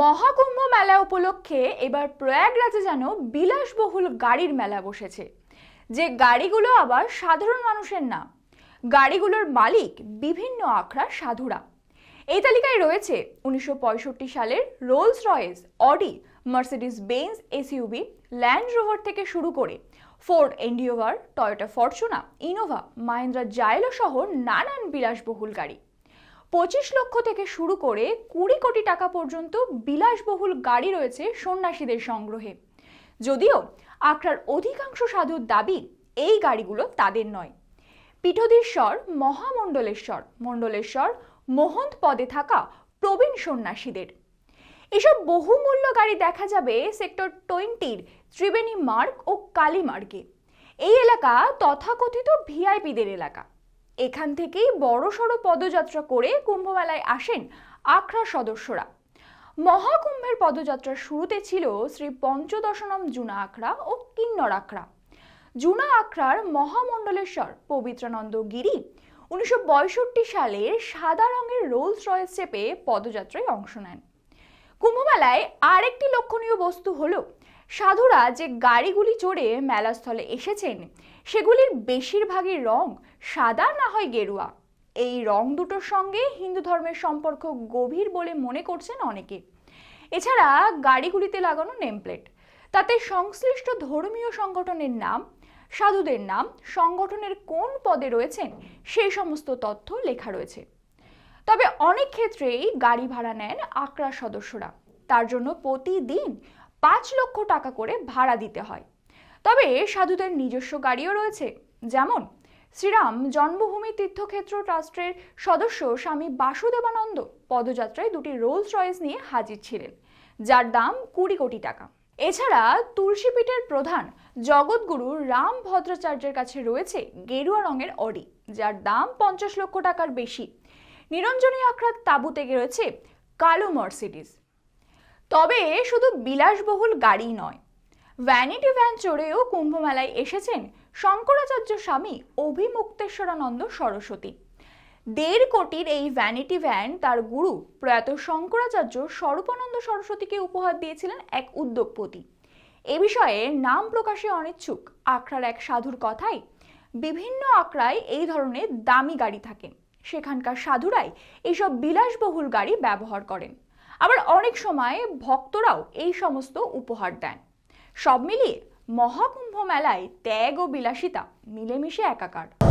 মহাকুম্ভ মেলা উপলক্ষে এবার প্রয়াগরাজে যেন বিলাসবহুল গাড়ির মেলা বসেছে। যে গাড়িগুলো আবার সাধারণ মানুষের না, গাড়িগুলোর মালিক বিভিন্ন আখড়ার সাধুরা। এই তালিকায় রয়েছে উনিশশো পঁয়ষট্টি সালের Rolls Royce Audi Mercedes Benz SUV Land Rover থেকে শুরু করে Ford Endeavour Toyota Fortuner Innova Mahindra Xylo সহ নানান বিলাসবহুল গাড়ি। পঁচিশ লক্ষ থেকে শুরু করে কুড়ি কোটি টাকা পর্যন্ত বিলাসবহুল গাড়ি রয়েছে সন্ন্যাসীদের সংগ্রহে। যদিও আখড়ার অধিকাংশ সাধুর দাবি এই গাড়িগুলো তাদের নয়। পীঠধীশ্বর মহামণ্ডলেশ্বর, মণ্ডলেশ্বর মোহন্ত পদে থাকা প্রবীণ সন্ন্যাসীদের। এসব বহুমূল্য গাড়ি দেখা যাবে সেক্টর টোয়েন্টির ত্রিবেণী মার্গ ও কালী মার্গে এই এলাকা তথাকথিত ভিআইপিদের এলাকা। এখান থেকেই বড়সড় পদযাত্রা করে কুম্ভমেলায় আসেন আখড়া সদস্যরা। মহাকুম্ভের পদযাত্রার শুরুতে ছিল শ্রী পঞ্চদশনম জুনা আখড়া ও কিন্নর আখড়া। জুনা আখড়ার মহামণ্ডলেশ্বর পবিত্রানন্দ গিরি উনিশশো সালের সাদা রঙের রোলস রয়েস চেপে পদযাত্রায় অংশ নেন। কুম্ভমেলায় আরেকটি লক্ষণীয় বস্তু হলো, সাধুরা যে গাড়িগুলি চড়ে মেলাস্থলে এসেছেন, সেগুলির বেশিরভাগই রং সাদা না হয় গেরুয়া? এই রং দুটোর সঙ্গে হিন্দু ধর্মের সম্পর্ক গভীর বলে মনে করছেন অনেকে। এছাড়া গাড়িগুলিতে লাগানো নেমপ্লেট। তাতে সংশ্লিষ্ট ধর্মীয় সংগঠনের নাম, সাধুদের নাম, সংগঠনের কোন পদে রয়েছেন সেই সমস্ত তথ্য লেখা রয়েছে। তবে অনেক ক্ষেত্রেই গাড়ি ভাড়া নেন আকড়ার সদস্যরা। তার জন্য প্রতিদিন পাঁচ লক্ষ টাকা করে ভাড়া দিতে হয়। তবে সাধুদের নিজস্ব গাড়িও রয়েছে। যেমন শ্রীরাম জন্মভূমি তীর্থক্ষেত্র ট্রাস্টের সদস্য স্বামী বাসুদেবানন্দ পদযাত্রায় দুটি রোলস রয়েস নিয়ে হাজির ছিলেন, যার দাম কুড়ি কোটি টাকা। এছাড়া তুলসীপীঠের প্রধান জগৎগুরু রাম ভদ্রাচার্যের কাছে রয়েছে গেরুয়া রঙের অডি, যার দাম পঞ্চাশ লক্ষ টাকার বেশি। নিরঞ্জনী আখড়ার তাঁবুতে রয়েছে কালো মার্সিডিস তবে শুধু বিলাসবহুল গাড়ি নয় ভ্যানিটি ভ্যান চড়েও কুম্ভমেলায় এসেছেন শঙ্করাচার্য স্বামী অভিমুক্তেশ্বরানন্দ সরস্বতী। দেড় কোটির এই ভ্যানিটি ভ্যান তার গুরু প্রয়াত শঙ্করাচার্য স্বরূপানন্দ সরস্বতীকে উপহার দিয়েছিলেন এক উদ্যোগপতি। এ বিষয়ে নাম প্রকাশে অনিচ্ছুক, আখড়ার এক সাধুর কথাই বিভিন্ন আখড়ায় এই ধরনের দামি গাড়ি থাকে। সেখানকার সাধুরাই এইসব বিলাসবহুল গাড়ি ব্যবহার করেন। আবার অনেক সময় ভক্তরাও এই সমস্ত উপহার দেন। সব মিলিয়ে মহাকুম্ভ মেলায় ত্যাগ ও বিলাসিতা মিলেমিশে একাকার।